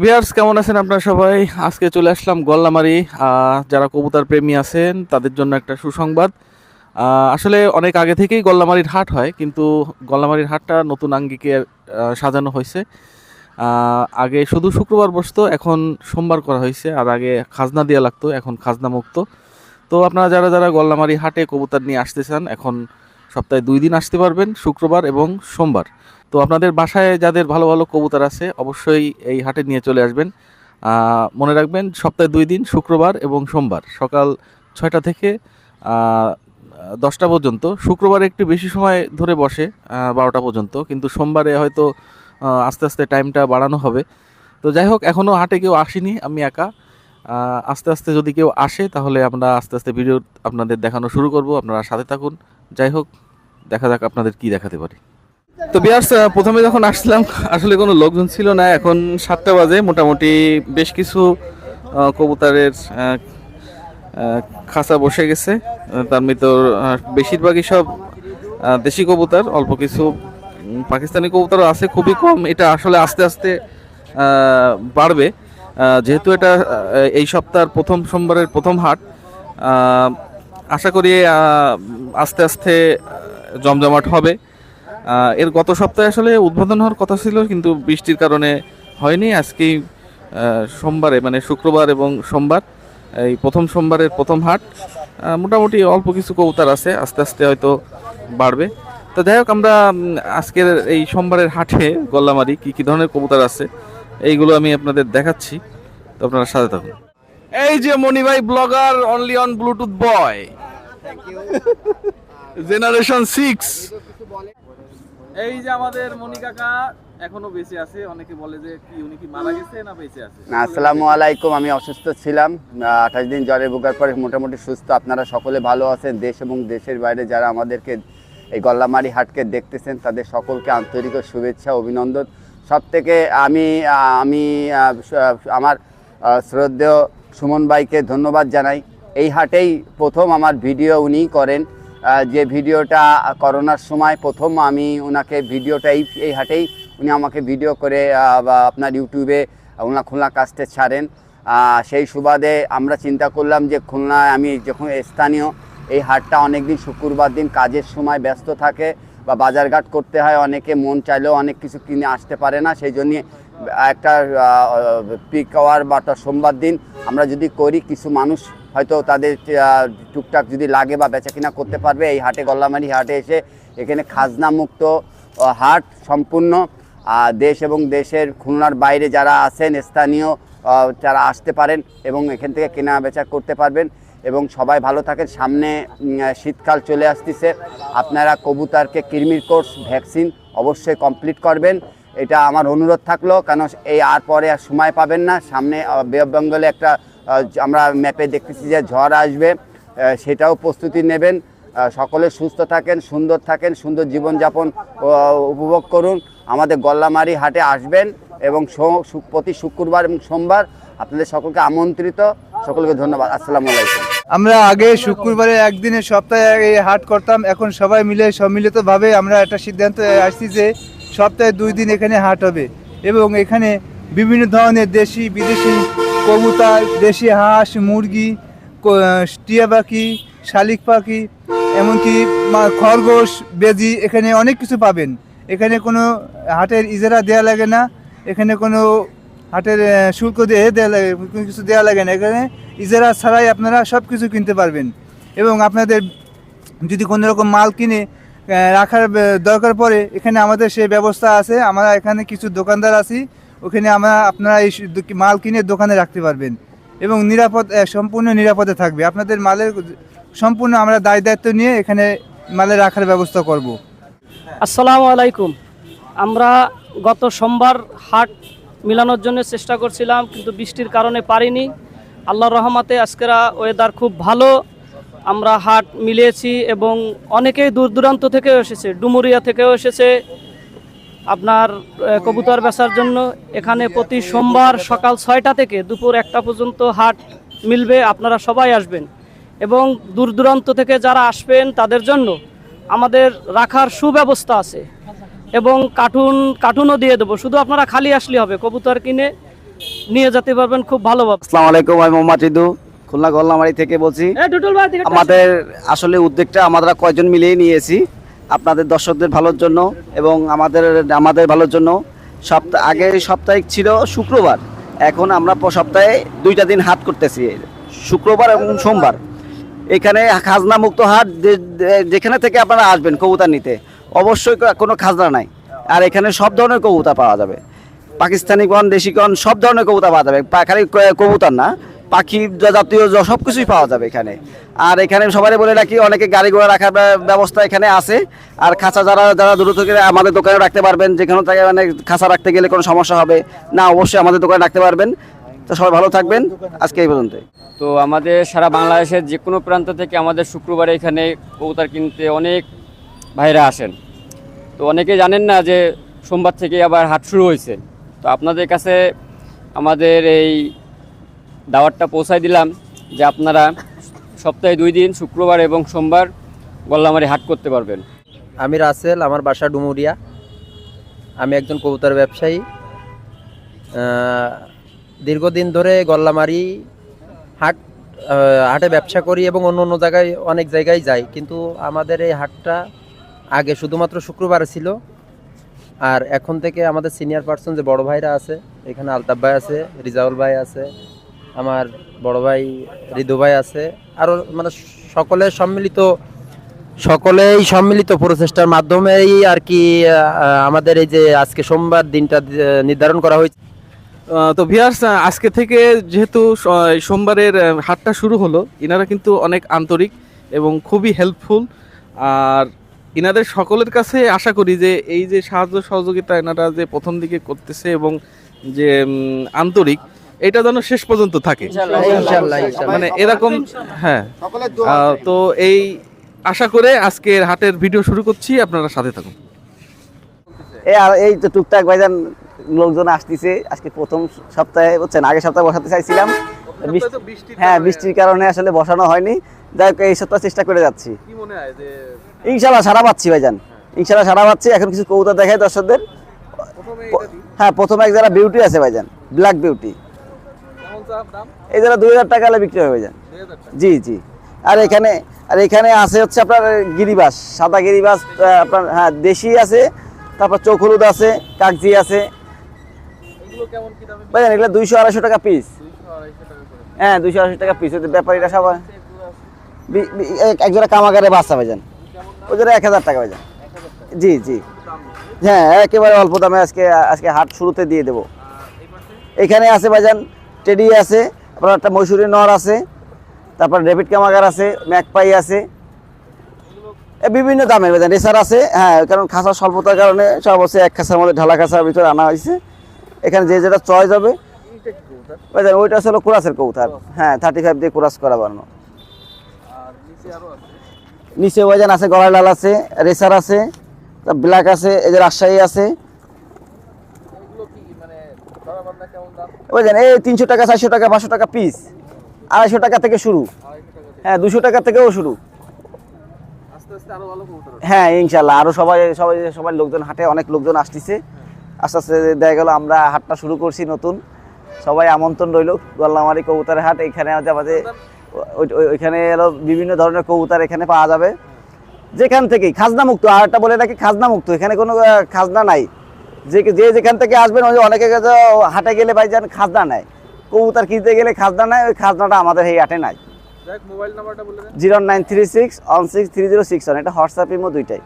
Viewers কেমন আছেন আপনারা সবাই? আজকে চলে আসলাম গল্লামারি যারা কবুতর প্রেমী আছেন, তাদের জন্য একটা সুসংবাদ। আসলে অনেক আগে থেকেই গল্লামারির হাট হয়, কিন্তু গল্লামারির হাটটা নতুন আঙ্গিকে সাজানো হয়েছে। আগে শুধু শুক্রবার বসতো, এখন সোমবার করা হয়েছে। আর আগে খাজনা দেওয়া লাগতো, এখন খাজনা মুক্ত। তো আপনারা যারা যারা গল্লামারি হাটে কবুতর নিয়ে আসতে চান, এখন সপ্তাহে দুই দিন আসতে পারবেন, শুক্রবার এবং সোমবার। তো আপনাদের বাসায় যাদের ভালো ভালো কবুতর আছে, অবশ্যই এই হাটে নিয়ে চলে আসবেন। মনে রাখবেন, সপ্তাহে দুই দিন, শুক্রবার এবং সোমবার। সকাল ছয়টা থেকে দশটা পর্যন্ত। শুক্রবারে একটু বেশি সময় ধরে বসে বারোটা পর্যন্ত। কিন্তু সোমবারে হয়তো আস্তে আস্তে টাইমটা বাড়ানো হবে। তো যাই হোক এখনও হাটে কেউ আসেনি, আমি একা। আস্তে আস্তে যদি কেউ আসে, তাহলে আমরা আস্তে আস্তে ভিডিও আপনাদের দেখানো শুরু করব। আপনারা সাথে থাকুন। যাই হোক, দেখা যাক আপনাদের কি দেখাতে পারি। তো বিয়ার্স প্রথমে যখন আসলাম, আসলে কোনো লোকজন ছিল না। এখন সাতটা বাজে, মোটামুটি বেশ কিছু কবুতরের খাঁচা বসে গেছে। তার ভিতর বেশিরভাগই সব দেশি কবুতর, অল্প কিছু পাকিস্তানি কবুতরও আছে, খুবই কম। এটা আসলে আস্তে আস্তে বাড়বে। যেহেতু এটা এই সপ্তাহের প্রথম সোমবারের প্রথম হাট আশা করি আস্তে আস্তে জমজমাট হবে। এর গত সপ্তাহে আসলে উদ্বোধন হওয়ার কথা ছিল কিন্তু বৃষ্টির কারণে হয়নি। আজকেই সোমবারে মানে শুক্রবার এবং সোমবার এই প্রথম সোমবারের প্রথম হাট। মোটামুটি অল্প কিছু কবুতর আছে আস্তে আস্তে হয়তো বাড়বে। তো যাই হোক আমরা আজকের এই সোমবারের হাটে গল্লামারি কি কি ধরনের কবুতর আছে এইগুলো আমি আপনাদের দেখাচ্ছি। তো আপনারা সাথে থাকুন। এই যে মনি ভাই blogger only on Bluetooth boy generation six এই যে আমাদের মনি কাকা এখনও বেঁচে আছে অনেকে বলে যে কি উনি কি মারা গেছে না বেঁচে আছে? না, আসসালামু আলাইকুম আমি অসুস্থ ছিলাম। আঠাশ দিন জ্বরে ভোগার পরে মোটামুটি সুস্থ। আপনারা সকলে ভালো আছেন দেশ এবং দেশের বাইরে যারা আমাদেরকে এই গল্লামারি হাটকে দেখতেছেন তাদের সকলকে আন্তরিক শুভেচ্ছা অভিনন্দন। সব থেকে আমি আমি আমার শ্রদ্ধেয় সুমন ভাইকে ধন্যবাদ জানাই। এই হাটেই প্রথম আমার ভিডিও উনিই করেন। যে ভিডিওটা করোনার সময় প্রথম আমি ওনাকে ভিডিওটা এই এই হাটেই উনি আমাকে ভিডিও করে আপনার ইউটিউবে ওনার খুলনা কাস্টে ছাড়েন। সেই সুবাদে আমরা চিন্তা করলাম যে খুলনায় আমি যখন স্থানীয় এই হাটটা অনেক দিন শুক্রবার দিন কাজের সময় ব্যস্ত থাকে বা বাজারঘাট করতে হয়, অনেকে মন চাইলেও অনেক কিছু কিনে আসতে পারে না। সেই জন্যে একটা পিক আওয়ার বা সোমবার দিন আমরা যদি করি, কিছু মানুষ হয়তো তাদের টুকটাক যদি লাগে বা বেচা কিনা করতে পারবে, এই হাটে, গল্লামারি হাটে এসে এখানে খাজনা মুক্ত হাট সম্পূর্ণ। দেশ এবং দেশের খুলনার বাইরে যারা আছেন, স্থানীয় যারা আসতে পারেন এবং এখান থেকে কেনা বেচা করতে পারবেন। এবং সবাই ভালো থাকেন। সামনে শীতকাল চলে আসতেছে। আপনারা কবুতারকে কৃমির কোর্স ভ্যাকসিন অবশ্যই কমপ্লিট করবেন। এটা আমার অনুরোধ থাকল। কেন এই আর পরে আর সময় পাবেন না। সামনে বেঙ্গলে একটা আমরা ম্যাপে দেখতেছি যে ঝড় আসবে সেটাও প্রস্তুতি নেবেন। সকলে সুস্থ থাকেন, সুন্দর থাকেন, সুন্দর জীবনযাপন উপভোগ করুন। আমাদের গল্লামারি হাটে আসবেন এবং প্রতি শুক্রবার এবং সোমবার আপনাদের সকলকে আমন্ত্রিত। সকলকে ধন্যবাদ। আসসালামু আলাইকুম। আমরা আগে শুক্রবারে একদিনে সপ্তাহে হাট করতাম। এখন সবাই মিলে, সম্মিলিতভাবে আমরা একটা সিদ্ধান্ত আসছি যে সপ্তাহে দুই দিন এখানে হাট হবে। এবং এখানে বিভিন্ন ধরনের দেশি, বিদেশি কবুতর, দেশি হাঁস, মুরগি টিয়া পাখি, শালিক পাখি, এমনকি খরগোশ, বেজি, এখানে অনেক কিছু পাবেন। এখানে কোনো হাটের ইজারা দেওয়া লাগে না, এখানে কোনো হাটের শুল্ক দিয়ে দেওয়া লাগে, কোনো কিছু দেওয়া লাগে না। এখানে ইজারা ছাড়াই আপনারা সব কিছু কিনতে পারবেন। এবং আপনাদের যদি কোনো রকম মাল কিনে রাখার দরকার পড়ে, এখানে আমাদের সেই ব্যবস্থা আছে। আমরা এখানে কিছু দোকানদার আছি ওখানে আমরা আপনারা এই মাল কিনে দোকানে রাখতে পারবেন। এবং নিরাপদ সম্পূর্ণ নিরাপদে থাকবে। আপনাদের মালের সম্পূর্ণ আমরা দায় দায়িত্ব নিয়ে এখানে মালের রাখার ব্যবস্থা করব। আসসালামু আলাইকুম। আমরা গত সোমবার হাট মিলানোর জন্য চেষ্টা করছিলাম, কিন্তু বৃষ্টির কারণে পারিনি। আল্লাহর রহমাতে আজকেরা ওয়েদার খুব ভালো। আমরা হাট মিলিয়েছি এবং অনেকেই দূর দূরান্ত থেকেও এসেছে, ডুমুরিয়া থেকেও এসেছে। আপনার কবুতর বেচার জন্য এখানে প্রতি সোমবার সকাল ছয়টা থেকে দুপুর একটা পর্যন্ত হাট মিলবে আপনারা সবাই আসবেন। এবং দূর দূরান্ত থেকে যারা আসবেন তাদের জন্য আমাদের রাখার সুব্যবস্থা আছে। এবং কার্টুন কার্টুনও দিয়ে দেবো। শুধু আপনারা খালি আসলে হবে কবুতর কিনে নিয়ে যেতে পারবেন খুব ভালোভাবে আসসালামু আলাইকুম আমি মোহাম্মদ রিদু খুলনা গল্লামারি থেকে বলছি। আমাদের আসলে উদ্যোগটা আমরা কয়জন মিলিয়ে নিয়েছি। আপনাদের দর্শকদের ভালোর জন্য এবং আমাদের আমাদের ভালোর জন্য। সপ্তাহ আগে সাপ্তাহিক ছিল শুক্রবার, এখন আমরা সপ্তাহে দুইটা দিন হাট করতেছি, শুক্রবার এবং সোমবার। এখানে খাজনা মুক্ত হাট যেখানে থেকে আপনারা আসবেন কবুতর নিতে, অবশ্যই কোনো খাজনা নাই। আর এখানে সব ধরনের কবুতর পাওয়া যাবে। পাকিস্তানি কন দেশি সব ধরনের কবুতর পাওয়া যাবে। খালি কবুতর না। পাখি জাতীয় সব কিছুই পাওয়া যাবে এখানে। আর এখানে সবাই বলে রাখি, অনেকে গাড়ি ঘোড়া রাখার ব্যবস্থা এখানে আছে। আর খাঁচা যারা যারা দূর থেকে আমাদের দোকানে রাখতে পারবেন, যেখানে থেকে মানে খাঁচা রাখতে গেলে কোনো সমস্যা হবে না, অবশ্যই আমাদের দোকানে রাখতে পারবেন। তো সবাই ভালো থাকবেন, আজকে এই পর্যন্ত তো আমাদের সারা বাংলাদেশের যে কোনো প্রান্ত থেকে আমাদের শুক্রবারে এখানে কবুতর কিনতে অনেক ভাইরা আসেন। তো অনেকে জানেন না যে সোমবার থেকে আবার হাট শুরু হয়েছে। তো আপনাদের কাছে আমাদের এই দাওয়াতটা পৌঁছাই দিলাম যে আপনারা সপ্তাহে দুই দিন, শুক্রবার এবং সোমবার গল্লামারি হাট করতে পারবেন। আমি রাসেল, আমার বাসা ডুমুরিয়া। আমি একজন কবুতর ব্যবসায়ী। দীর্ঘদিন ধরে গল্লামারি হাট হাটে ব্যবসা করি এবং অন্য অন্য জায়গায়, অনেক জায়গায় যাই। কিন্তু আমাদের এই হাটটা আগে শুধুমাত্র শুক্রবার ছিল। আর এখন থেকে আমাদের সিনিয়র পার্সন যে বড় ভাইরা আছে, এখানে আলতাফ ভাই আছে, রিজাউল ভাই আছে আমার বড় ভাই, রিদু ভাই আছে। আরও মানে সকলে সম্মিলিত, সকলেই সম্মিলিত প্রচেষ্টার মাধ্যমেই আর কি আমাদের এই যে আজকে সোমবার দিনটা নির্ধারণ করা হয়েছে। তো ভিয়ার্স আজকে থেকে যেহেতু সোমবারের হাটটা শুরু হলো, ইনারা কিন্তু অনেক আন্তরিক এবং খুবই হেল্পফুল আর ইনাদের সকলের কাছে আশা করি যে এই যে সাহায্য সহযোগিতা এনারা যে প্রথম দিকে করতেছে এবং যে আন্তরিক এটা যেন শেষ পর্যন্ত থাকে। মানে এরকম হ্যাঁ। তো এই আশা করে আজকের হাটের ভিডিও শুরু করছি আপনারা সাথে থাকুন। এই আর এই তো টুকটাক ভাইজান লোকজন আসতেছে আজকে প্রথম সপ্তাহে বুঝছেন আগে সপ্তাহে বসাতে চাইছিলাম। হ্যাঁ বৃষ্টির কারণে আসলে বসানো হয়নি। যাই হোক এই সপ্তাহে চেষ্টা করে যাচ্ছি। কি মনে হয় যে ইনশাল্লাহ সারা পাচ্ছি ভাইজান। ইনশাল্লাহ সারা পাচ্ছি। এখন কিছু কবুতর দেখাই দর্শকদের। হ্যাঁ প্রথমে এক যারা বিউটি আছে ভাইজান ব্ল্যাক বিউটি এই যারা দুই হাজার টাকা হলে বিক্রি হবে ভাইজান জি জি। আর এখানে আর এখানে আছে হচ্ছে আপনার গিরিবাস সাদা গিরিবাস আপনার হ্যাঁ দেশি আছে তারপর চোখ হলুদ আছে কাকজি আছে। ভাইজান এগুলো দুইশো আড়াইশো টাকা পিস হ্যাঁ দুইশো আড়াইশো টাকা পিস ওদের ব্যাপারীরা সবাই বি- বি- এক- এক জোড়া কামাগারে বাচ্চা ভাইজান ওই জোড়া এক হাজার টাকা ভাইজান জি জি। হ্যাঁ একেবারে অল্প দামে আজকে আজকে হাট শুরুতে দিয়ে দেবো। এখানে আছে ভাইজান টেডি আছে আপনার একটা মৈশুরি নর আছে তারপর ডেভিড কামাগার আছে ম্যাকপাই আছে। বিভিন্ন দামের রেসার আছে হ্যাঁ কারণ খাঁচা স্বল্পতার কারণে সব হচ্ছে এক খাঁচার মধ্যে ঢালা খাঁচার ভিতরে আনা হয়েছে। এখানে যে যেটা চয়েস হবে ওইটা হলো কোরাসের কৌতার হ্যাঁ থার্টি ফাইভ দিয়ে কোরাস করা বানানো। নিচে ওয়াজান আছে। গলার লাল আছে রেসার আছে ব্ল্যাক আছে এই যে রাজশাহী আছে। বুঝলেন এই তিনশো টাকা, চারশো টাকা, পাঁচশো টাকা পিস আড়াইশো টাকা থেকে শুরু। হ্যাঁ দুশো টাকা থেকেও শুরু। হ্যাঁ ইনশাল্লাহ আরও সবাই সবাই সবাই লোকজন হাটে, অনেক লোকজন আসতেছে। আস্তে আস্তে দেখা গেল, আমরা হাটটা শুরু করছি নতুন। সবাই আমন্ত্রণ রইল, গল্লামারি কবুতরের হাট। এখানে আমাদের, ওই- ওই- ওইখানে এলো বিভিন্ন ধরনের কবুতার এখানে পাওয়া যাবে। যেখান থেকেই খাজনা মুক্ত আর একটা বলে রাখি খাজনা মুক্ত এখানে কোনো খাজনা নাই। যে যে যেখান থেকে আসবেন ওই অনেকে হাটে গেলে ভাইজান খাজনা নেয়। কবুতর কিনতে গেলে খাজনা নেয় ওই খাজনাটা আমাদের এই হাটে নাই। মোবাইল নাম্বারটা বলে দেন। Zero nine three six one six three zero six one. এটা হোয়াটসঅ্যাপ ইমো দুইটাই।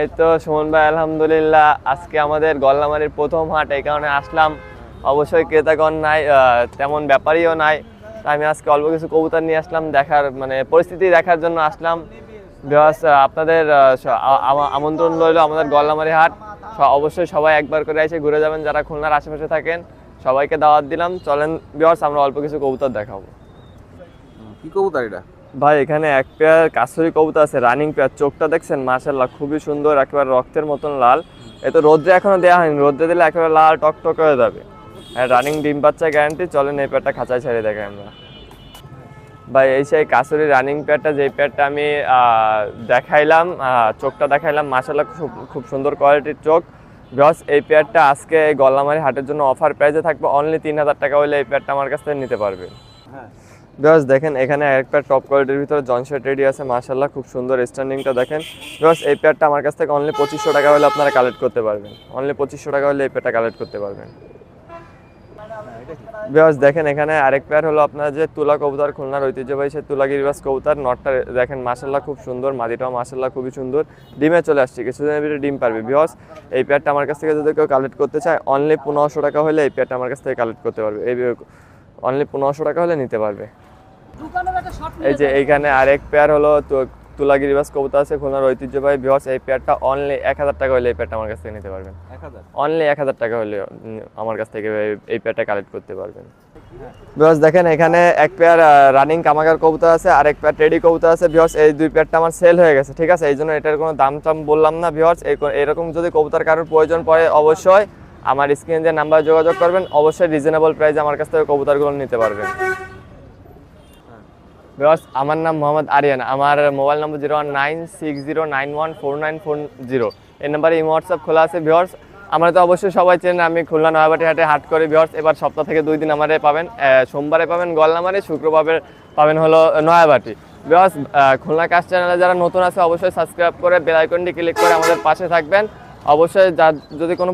এই তো সুমন ভাই আলহামদুলিল্লাহ। আজকে আমাদের গল্লামারির প্রথম হাট এই কারণে আসলাম। অবশ্যই ক্রেতাগণ নাই আহ, তেমন ব্যাপারীও নাই। তাই আমি আজকে অল্প কিছু কবুতর নিয়ে আসলাম দেখার মানে পরিস্থিতি দেখার জন্য আসলাম। বিকজ আপনাদের আহ, স- আ- আমা- আমন্ত্রণ রইল আমাদের গল্লামারি হাট। অবশ্যই সবাই একবার করে এসে ঘুরে যাবেন যারা খুলনার আশেপাশে থাকেন সবাইকে দাওয়াত দিলাম। চলেন বিয়ার্স আমরা অল্প কিছু কবুতর দেখাবো। কি কবুতর এটা? ভাই এখানে এক পেয়ার কাসুরি কবুতর আছে রানিং পেয়ার চোখটা দেখছেন? মাশাল্লাহ খুবই সুন্দর একেবারে রক্তের মতন লাল। এ তো রোদ্রে এখনও দেওয়া হয়নি। রোদ্রে দিলে একেবারে লাল টকটক হয়ে যাবে। হ্যাঁ রানিং ডিম বাচ্চা গ্যারান্টি চলেন এই পেয়ারটা খাঁচায় ছেড়ে দেখাই আমরা। ভাই এই সেই কাসুরি রানিং পেয়ারটা যেই পেয়ারটা আমি দেখাইলাম চোখটা দেখাইলাম মাশাল্লাহ খুব খুব সুন্দর কোয়ালিটির চোখ। বিকজ এই পেয়ারটা আজকে এই গল্লামারি হাটের জন্য অফার প্রাইসে থাকবে অনলি তিন হাজার টাকা হলে এই পেয়ারটা আমার কাছ থেকে নিতে পারবে। বিকজ দেখেন এখানে এক পেয়ার টপ কোয়ালিটির ভিতরে জনশেট রেডি আছে মাশাল্লাহ খুব সুন্দর স্ট্যান্ডিংটা দেখেন। বিকজ এই পেয়ারটা আমার কাছ থেকে অনলি পঁচিশশো টাকা হলে আপনারা কালেক্ট করতে পারবেন। অনলি পঁচিশশো টাকা হলে এই পেয়ারটা কালেক্ট করতে পারবেন। বিকজ দেখেন এখানে আরেক পেয়ার হলো আপনার যে তুলা কবুতর খুলনার ঐতিহ্যবাহী সে তুলা গিরিবাস কবুতর। নটটা দেখেন মাসাল্লাহ খুব সুন্দর মাদিটাও মাসাল্লাহ খুবই সুন্দর। ডিমে চলে আসছে কিছুদিনের ভিতরে ডিম পারবে। বিকজ এই পেয়ারটা আমার কাছ থেকে যদি কেউ কালেক্ট করতে চায় অনলি পনেরোশো টাকা হলে এই পেয়ারটা আমার কাছ থেকে কালেক্ট করতে পারবে। এই অনলি পনেরোশো টাকা হলে নিতে পারবে। এই যে এইখানে আরেক পেয়ার হলো তু- তুলা গিরিবাস কবুতর আছে খুলনার ঐতিহ্যবাহী বিকজ এই পেয়ারটা অনলি এক হাজার টাকা হলে এই পেয়ারটা আমার কাছ থেকে নিতে পারবেন। অনলি এক হাজার টাকা হলে আমার কাছ থেকে এই- পেয়ারটা কালেক্ট করতে পারবেন। বিকজ দেখেন এখানে এক পেয়ার রানিং কামাগার কবুতর আছে আর এক পেয়ার টেডি কবুতর আছে। বিকজ এই দুই পেয়ারটা আমার সেল হয়ে গেছে ঠিক আছে? এই জন্য এটার কোনো দাম টাম বললাম না বিকজ এরকম যদি কবুতর কারোর প্রয়োজন পড়ে অবশ্যই আমার স্ক্রিনে যে নাম্বার যোগাযোগ করবেন। অবশ্যই রিজনেবল প্রাইসে আমার কাছ থেকে কবুতরগুলো নিতে পারবেন। বিকজ আমার নাম মোহাম্মদ আরিয়ান, আমার mobile number zero one nine six zero nine one four nine four zero. এই নাম্বারে এই হোয়াটসঅ্যাপ খোলা আছে ভিওর্স আমরা তো অবশ্যই সবাই চেনেন, আমি খুলনা নয়াবাটি হাটে হাট করে ভিওর্স এবার সপ্তাহ থেকে দুই দিন আমারে পাবেন সোমবারে পাবেন, গলনামারি, শুক্রবারে পাবেন হলো নয়াবাটি। বিকজ খুলনা কাজ চ্যানেলে যারা নতুন আছে, অবশ্যই সাবস্ক্রাইব করে বেল আইকনটি ক্লিক করে আমাদের পাশে থাকবেন। অবশ্যই যার যদি কোনো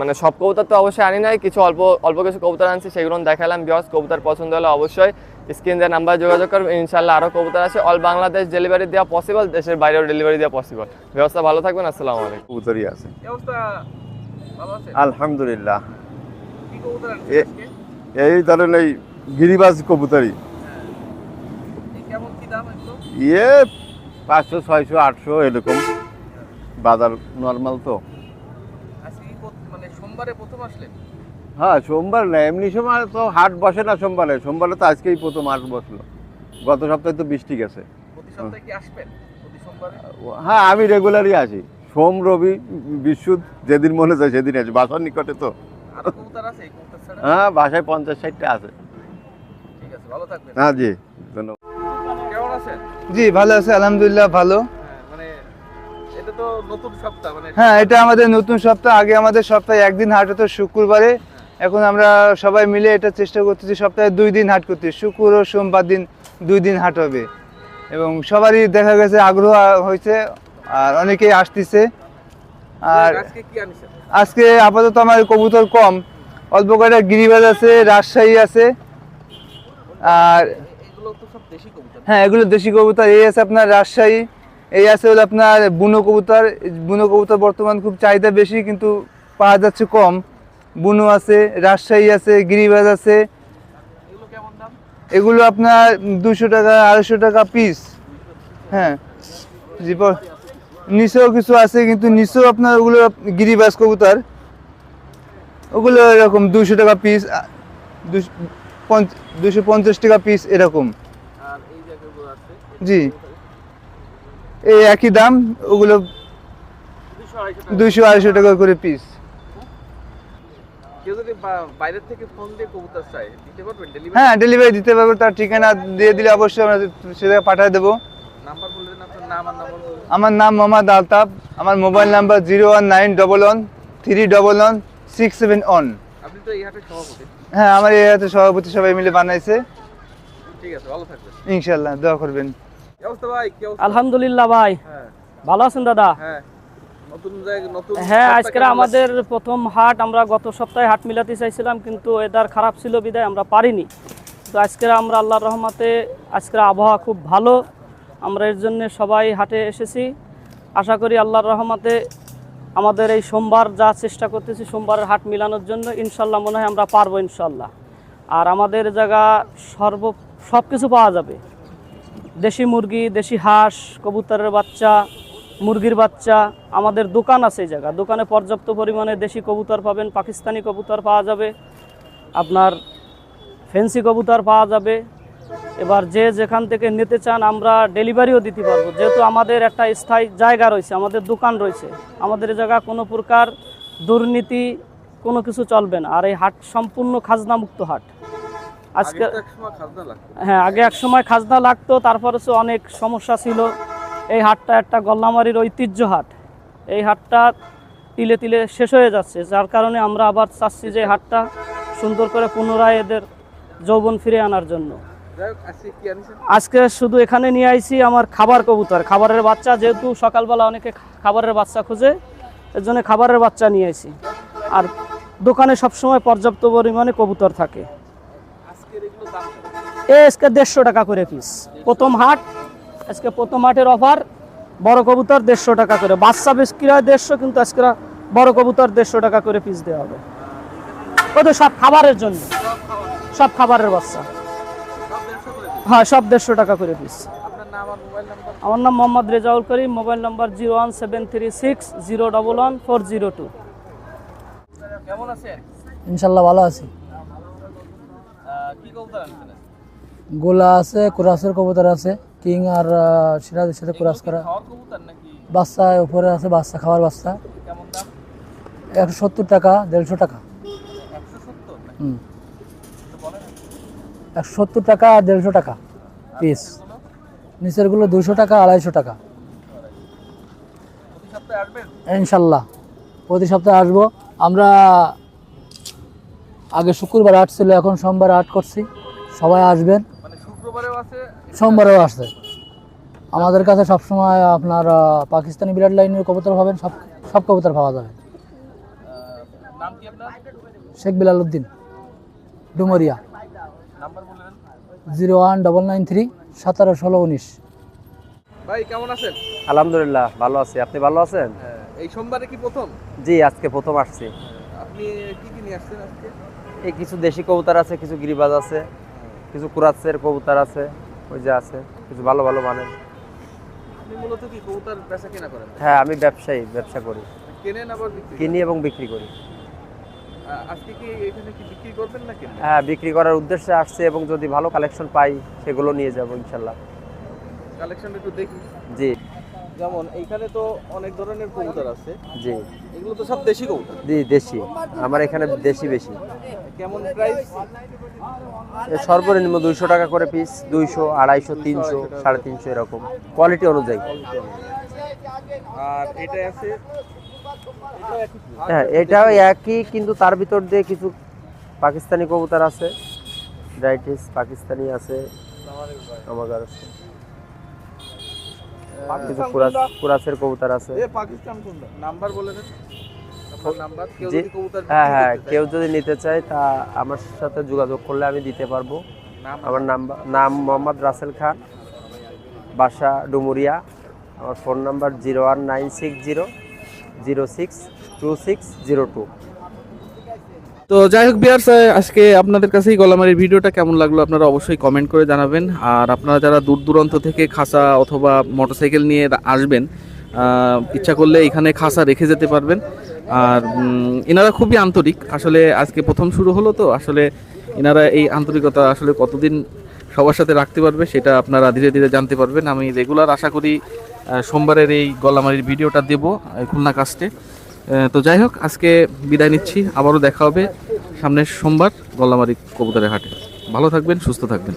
মানে সব কবুতর তো অবশ্যই আনি নাই, কিছু অল্প অল্প কিছু কবুতর আনছি, সেগুলো দেখালাম। বিকজ কবুতর পছন্দ হলে অবশ্যই স্ক্রিন দেওয়ার নাম্বার যোগাযোগ করবেন ইনশাল্লাহ আরও কবুতর আছে। অল বাংলাদেশ ডেলিভারি দেওয়া পসিবল দেশের বাইরেও ডেলিভারি দেওয়া পসিবল ব্যবস্থা ভালো থাকবেন আসসালামু আলাইকুম। কবুতরই আছে। আলহামদুলিল্লাহ। কি কবুতর এ- এই ধরেন এই গিরিবাজ কবুতরই। কেমন কি দাম এগুলো ইয়ে পাঁচশো ছয়শো আটশো এরকম। বাজার নর্মাল তো। মানে সোমবারে প্রথম আসলেন? হ্যাঁ সোমবার না এমনি সময় তো হাট বসে না সোমবারে। সোমবারে তো আজকেই প্রথম হাট বসল। গত সপ্তাহে তো বৃষ্টি গেছে। প্রতি সপ্তাহে কি আসবেন? প্রতি সোমবারে? হ্যাঁ আমি রেগুলারই আসি। সোম রবি বিশুদ যেদিন মনে যায় সেদিন আসি। বাসার নিকটে তো। আছে? হ্যাঁ বাসায় পঞ্চাশ ষাটটা আছে। ঠিক আছে ভালো থাকবেন। হ্যাঁ জি ধন্যবাদ। জি ভালো আছে আলহামদুলিল্লাহ ভালো। হ্যাঁ মানে এটা তো নতুন সপ্তাহ মানে হ্যাঁ এটা আমাদের নতুন সপ্তাহ। আগে আমাদের সপ্তাহে একদিন হাট হতো শুক্রবারে এখন আমরা সবাই মিলে এটা চেষ্টা করতেছি সপ্তাহে দুই দিন হাট করতে। শুক্র ও সোমবার দিন দুই দিন হাট হবে। এবং সবারই দেখা গেছে আগ্রহ হয়েছে আর অনেকেই আসতেছে। আর আজকে আপাতত আমার কবুতর কম। অল্প কয়টা গিরিবাজ আছে রাজশাহী আছে। আর এগুলো তো সব দেশি কবুতর হ্যাঁ এগুলো দেশি কবুতর। এই আছে আপনার রাজশাহী এই আছে হলো আপনার বুনো কবুতর। বুনো কবুতর বর্তমান খুব চাহিদা বেশি কিন্তু পাওয়া যাচ্ছে কম। বুনো আছে রাজশাহী আছে গিরিবাজ আছে। এগুলো আপনার দুশো টাকা আড়াইশো টাকা পিস হ্যাঁ। জি নিচেও কিছু আছে কিন্তু নিচেও আপনার ওগুলো গিরিবাজ কবুতর। ওগুলো এরকম দুশো টাকা পিস দুশো পঞ্চাশ টাকা পিস এরকম। জি। এই একই দাম ওগুলো দুশো আড়াইশো টাকা। করে পিস কেউ যদি বা- বাইরের থেকে ফোন দিয়ে কবুতর চাই দিতে পারবেন? ডেলিভারি হ্যাঁ ডেলিভারি দিতে পারব তার ঠিকানা দিয়ে দিলে অবশ্যই আমরা সেটা পাঠিয়ে দেবো। নাম্বার বললেন আপনার নাম আর নাম্বার আমার নাম মোহাম্মদ আলতাফ আমার mobile number zero one nine double one three double one six seven one. আপনি তো এই হাটের সভাপতি। হ্যাঁ আমার এই সভাপতি সবাই মিলে বানাইছে। ঠিক আছে ভালো থাকবেন। ইনশাল্লাহ দোয়া করবেন। আলহামদুলিল্লাহ ভাই। হ্যাঁ। ভালো আছেন দাদা? হ্যাঁ। নতুন নতুন হ্যাঁ আজকে আমাদের প্রথম হাট আমরা গত সপ্তাহে হাট মিলাতে চাইছিলাম কিন্তু ওয়েদার খারাপ ছিল বিদায় আমরা পারিনি। তো আজকে আমরা আল্লাহর রহমতে আজকের আবহাওয়া খুব ভালো আমরা এর জন্য সবাই হাটে এসেছি। আশা করি আল্লাহর রহমতে আমাদের এই সোমবার যা চেষ্টা করতেছি সোমবারের হাট মিলানোর জন্য ইনশাল্লাহ মনে হয় আমরা পারব ইনশাল্লাহ। আর আমাদের জায়গা সর্ব সব কিছু পাওয়া যাবে। দেশি মুরগি দেশি হাঁস কবুতরের বাচ্চা মুরগির বাচ্চা আমাদের দোকান আছে এই জায়গা। দোকানে পর্যাপ্ত পরিমাণে দেশি কবুতর পাবেন পাকিস্তানি কবুতর পাওয়া যাবে আপনার ফেন্সি কবুতর পাওয়া যাবে। এবার যে যেখান থেকে নিতে চান আমরা ডেলিভারিও দিতে পারব। যেহেতু আমাদের একটা স্থায়ী জায়গা রয়েছে আমাদের দোকান রয়েছে আমাদের এই জায়গা কোনো প্রকার দুর্নীতি কোনো কিছু চলবে না। আর এই হাট সম্পূর্ণ খাজনামুক্ত হাট। আজকে হ্যাঁ আগে এক সময় খাজনা লাগতো তারপরে তো অনেক সমস্যা ছিল। এই হাটটা একটা গল্লামারির ঐতিহ্য হাট। এই হাটটা তিলে তিলে শেষ হয়ে যাচ্ছে। যার কারণে আমরা আবার চাচ্ছি যে হাটটা সুন্দর করে পুনরায় এদের যৌবন ফিরে আনার জন্য। আজকে শুধু এখানে নিয়ে আইছি আমার খাবার কবুতর। খাবারের বাচ্চা যেহেতু সকালবেলা অনেকে খাবারের বাচ্চা খুঁজে এর জন্য খাবারের বাচ্চা নিয়ে আইছি। আর দোকানে সবসময় পর্যাপ্ত পরিমাণে কবুতর থাকে। এ, আজকে দেড়শো টাকা করে পিস প্রথম হাট আজকে প্রথম হাটের অফার বড় কবুতর দেড়শো টাকা করে। বাচ্চা বিক্রি হয় দেড়শো কিন্তু আজকে বড় কবুতর দেড়শো টাকা করে পিস দেওয়া হবে। ওই তো সব খাবারের জন্য। সব খাবারের বাচ্চা। হ্যাঁ সব দেড়শো টাকা করে পিস আপনার নাম আর মোবাইল নাম্বার আমার নাম Mohammad Rezaul Karim mobile number zero one seven three six zero double one four zero two. কেমন আছেন? ইনশাল্লাহ ভালো আছি। কি কবুতর আনছেন? গোলা আছে কুরাসের কবুতর আছে কিং আর সিরাজের সাথে কুরাস করা। বাচ্চা উপরে আছে বাচ্চা খাওয়ার বাচ্চা। একশো সত্তর টাকা দেড়শো টাকা। একশো সত্তর হুম। একশো সত্তর টাকা আর দেড়শো টাকা পিস নিচেরগুলো? দুশো টাকা আড়াইশো টাকা। ইনশাল্লাহ। প্রতি সপ্তাহে আসব। আমরা আগে শুক্রবার আট ছিল এখন সোমবার আট করছি। সবাই আসবেন। সোমবারেও আসছে আমাদের কাছে সবসময় আপনার পাকিস্তানি বিরাট লাইনের কবুতর পাবেন সব সব কবুতর পাওয়া যাবে। আহ, নাম কি আপনার? Sheikh Bilal Uddin Dumuria. Zero one double nine three সতেরো ষোলো উনিশ। ভাই কেমন আছেন? আলহামদুলিল্লাহ ভালো আছি। আপনি ভালো আছেন? হ্যাঁ, এই সোমবারে কি প্রথম? জি আজকে প্রথম আসছি। আপনি কি কি নিয়ে আসছেন আজকে? এই কিছু দেশি কবুতর আছে কিছু গিরিবাজ আছে। কিছু কুরাসের কবুতর আছে ওই যে আছে কিছু ভালো ভালো মানের। মূলত কি কবুতর কেনা করেন? হ্যাঁ আমি ব্যবসায়ী ব্যবসা করি। কেনেন আবার বিক্রি কিনি এবং বিক্রি করি। আজকে কি এখানে কি বিক্রি করবেন না কিনবেন হ্যাঁ বিক্রি করার উদ্দেশ্যে আসছে এবং যদি ভালো কালেকশন পাই সেগুলো নিয়ে যাব ইনশাল্লাহ কালেকশন একটু দেখি। জি। যেমন এইখানে তো অনেক ধরনের কবুতর আছে। জি। এগুলো তো সব দেশি কবুতর। জি দেশি। আমার এখানে দেশি বেশি। কেমন প্রাইস সর্বনিম্ন দুইশো টাকা করে পিস দুইশো আড়াইশো তিনশো সাড়ে তিনশো এরকম। কোয়ালিটি অনুযায়ী। আর এটা আছে? হ্যাঁ এটাও একই কিন্তু তার ভিতর দিয়ে কিছু পাকিস্তানি কবুতর আছে। ব্রাইটিস পাকিস্তানি আছে। আমার আছে। কিছু কুরাস কুরাসের কবুতর আছে। এ পাকিস্তান নাম্বার বলে দেন। হ্যাঁ হ্যাঁ কেউ যদি নিতে চায় তা আমার সাথে যোগাযোগ করলে আমি দিতে পারব। আমার নাম্বার নাম মোহাম্মদ রাসেল খান বাসা ডুমুরিয়া। আমার phone number zero one nine six zero zero six two six zero two. তো যাই হোক বিয়ার্স আজকে আপনাদের কাছেই গলামারির ভিডিওটা। কেমন লাগল আপনারা অবশ্যই কমেন্ট করে জানাবেন। আর আপনারা যারা দূর দূরান্ত থেকে খাসা অথবা মোটরসাইকেল নিয়ে আসবেন ইচ্ছা করলে এখানে খাসা রেখে যেতে পারবেন। আর এনারা খুবই আন্তরিক। আসলে আজকে প্রথম শুরু হলো তো, আসলে এনারা এই আন্তরিকতা আসলে কতদিন সবার সাথে রাখতে পারবে সেটা আপনারা ধীরে ধীরে জানতে পারবেন। আমি রেগুলার আশা করি সোমবারের এই গলামারির ভিডিওটা দেবো খুলনা কাস্টে তো যাই হোক, আজকে বিদায় নিচ্ছি। আবারও দেখা হবে সামনের সোমবার গল্লামারি কবুতরের হাটে। ভালো থাকবেন, সুস্থ থাকবেন।